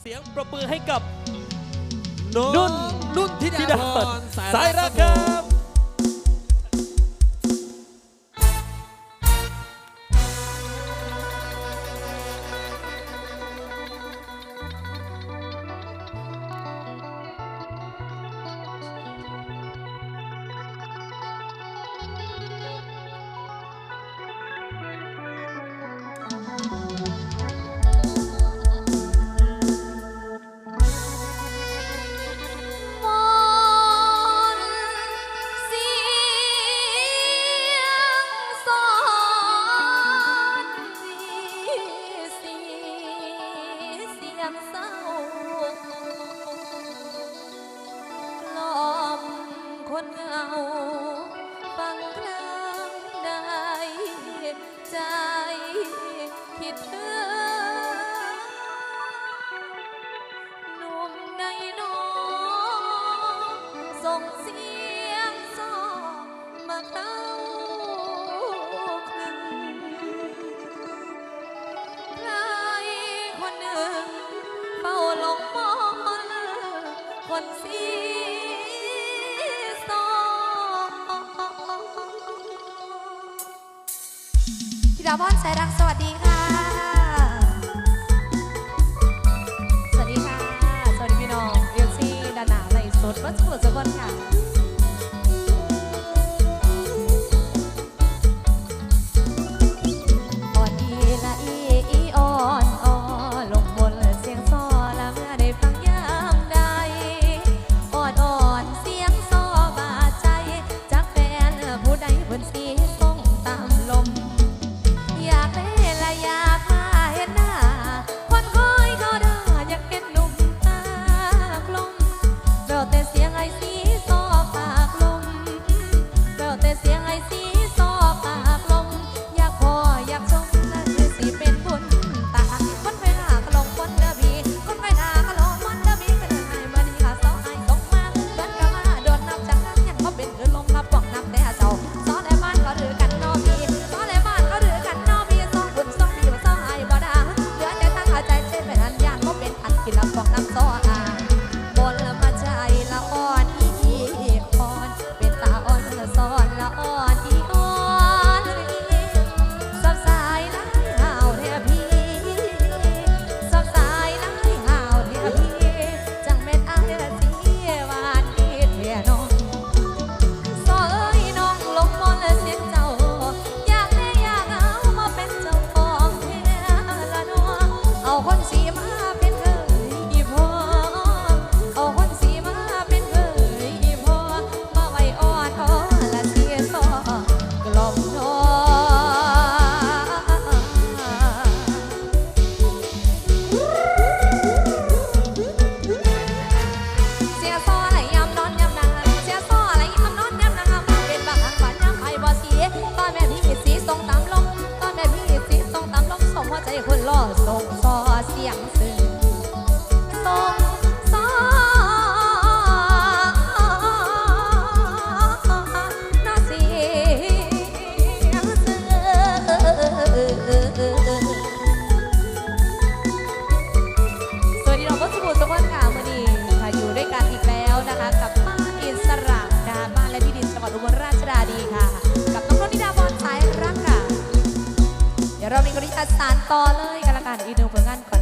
เสียงประมือให้กับนุ่นนุ่นทิดาพรสายรักครับ ฟังครั้งได้ใจคิดถึงหนุ่มในน้องส่งเสียงซอมาเข้าคลึงใครคนหนึ่งเฝ้าหลงมอนคนเสียาวพรสายรักสวัสดีค่ะ สวัสดีค่ะ สวัสดีพี่น้องเอลซี่ดานาไลสดวัสดุสกลค่ะ I see. คน สานต่อเลยกันละกันอีกหนึ่งผลงานก่อน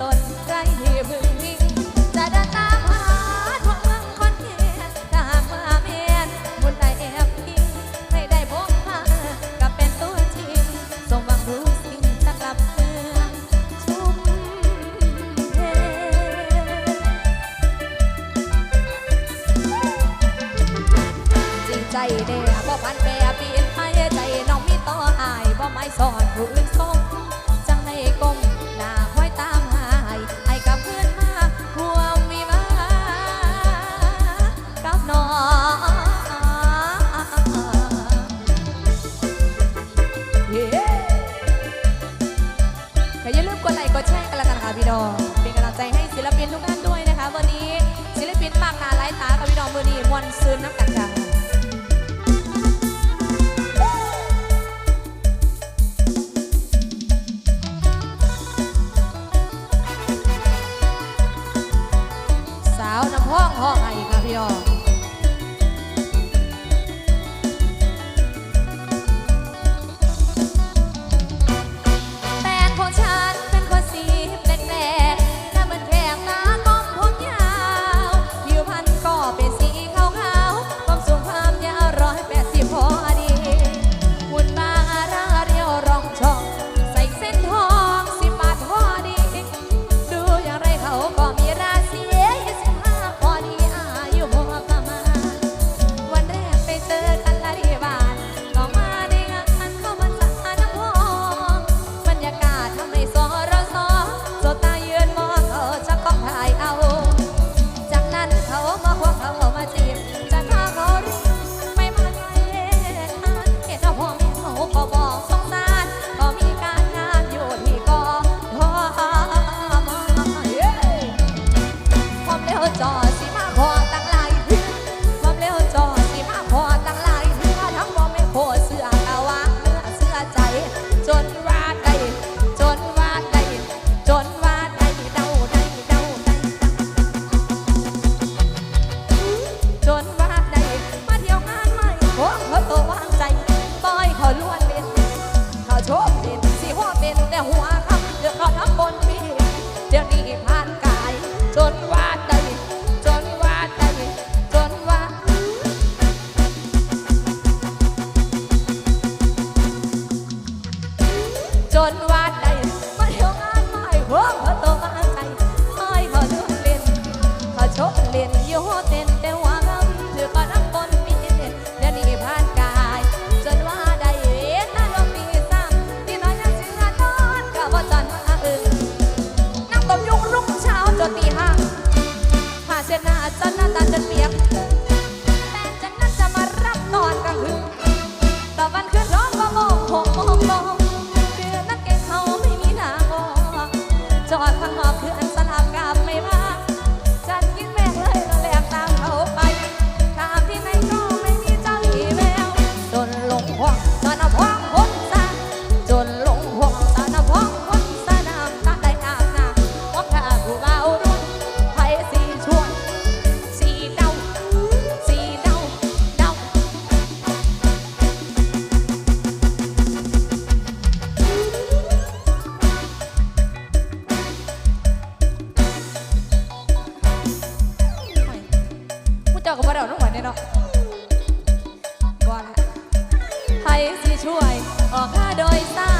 จนใจที่พึ่ดินตามหาทองเมืองคนเขียาหาาแม่นบุญได้แอบพิงให้ได้พบหากัเป็นตัวจริงสมหวังรู้สิ่งจะกลับเมืองชุมเท จริใจเด้อบ่พันแปรเปลี่ยนไปใจน้องมีต่อหายบ่ไม่สอน จ้าก็บ่ได้เอกน้องหวานเนี่ยเนาะบ่ละไทยสิช่วย ออกค่าโดยสาร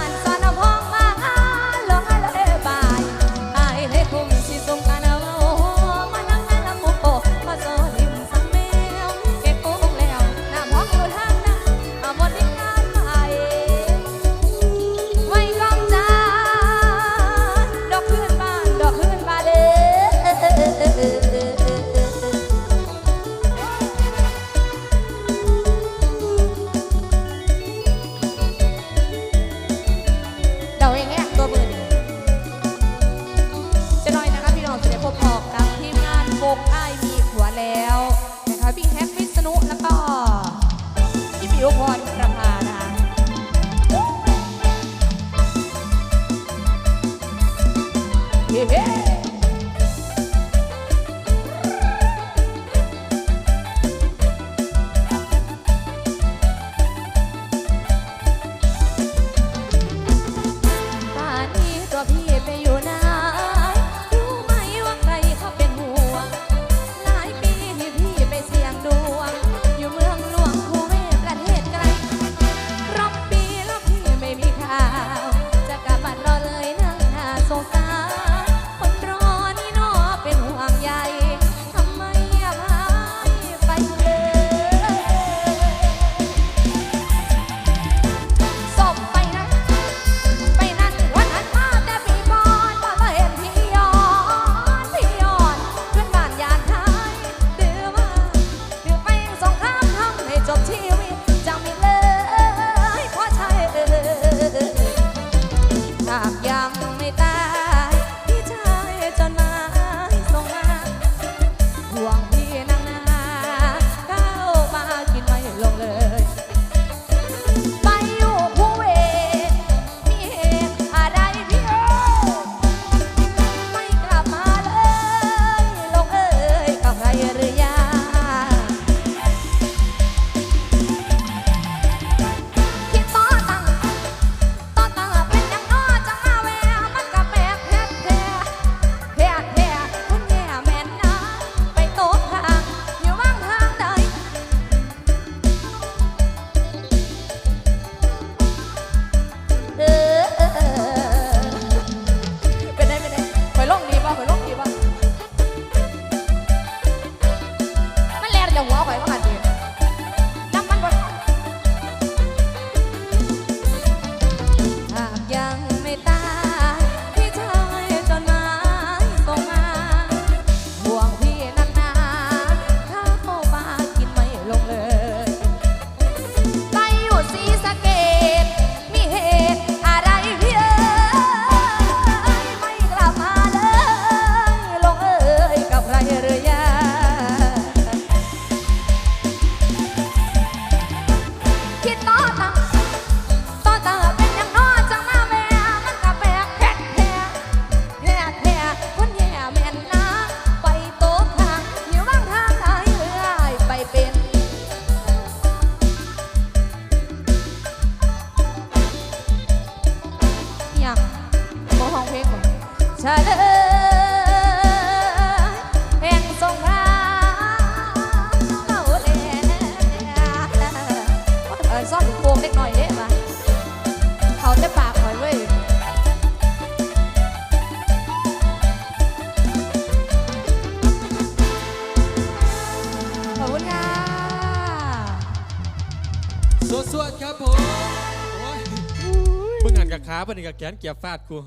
อซ่อนโกงเล็กน่อยเด้มาเขาจะปากหอยเว้ยขอบคุณค่ะสวดๆครับผมโอ้ยมึงหันกับขาปะนี่กับแขนเกียบฟาดกู